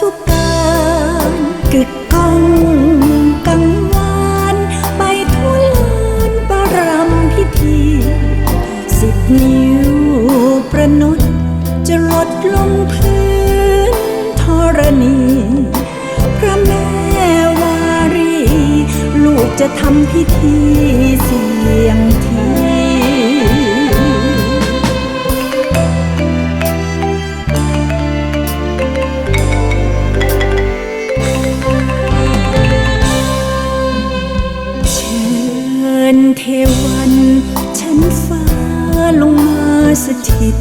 ทุกการกึกก้องกังวานไปทั่วลานประรำพิธี สิบนิ้วประนดจะลดลงพื้นธรณี พระแม่วารี ลูกจะทำพิธีเสียงที เทวัน ชั้นฟ้าลงมาสถิต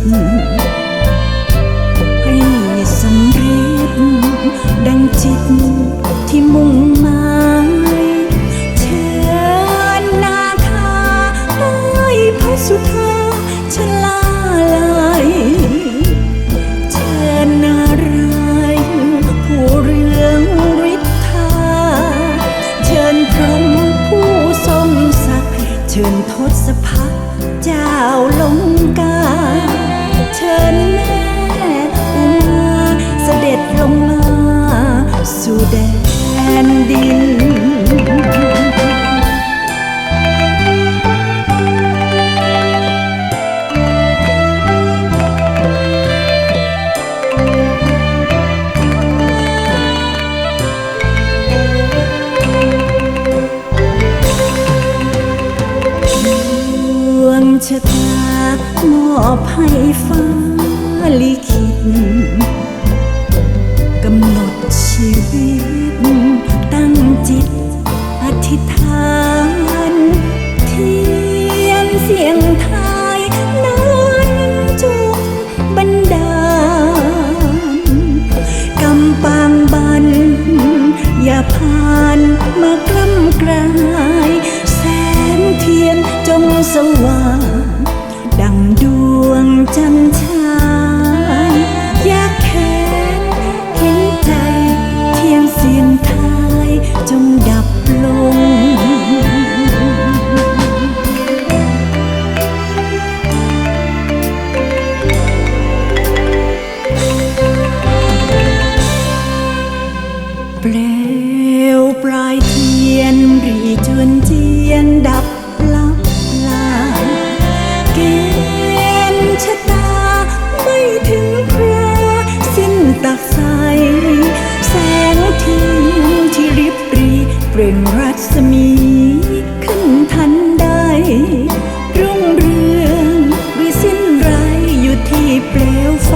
ให้สำเร็จดังจิตที่มุ่ง ลงกา เชิญแม่อุมาเสด็จลงมา สู่แดนดิน ชะตามอบให้ฟ้าลิขิตกำหนดชีวิต ตั้งจิตอธิษฐานเทียนเสียงทายนั้นจงบันดาลกำปางบัน อย่าผ่านมากล้ำกลาย แสงเทียนจงสว่าง ทียนรีจนเจียนดับลับลาเกณฑ์ชะตาไม่ถึงคราสิ้นตักใแสงทิงที่ริบรีเปล่งรัศมีขึ้นทันใดรุ่งเรืองวยสิ้ไรอยู่ที่เปลวไฟ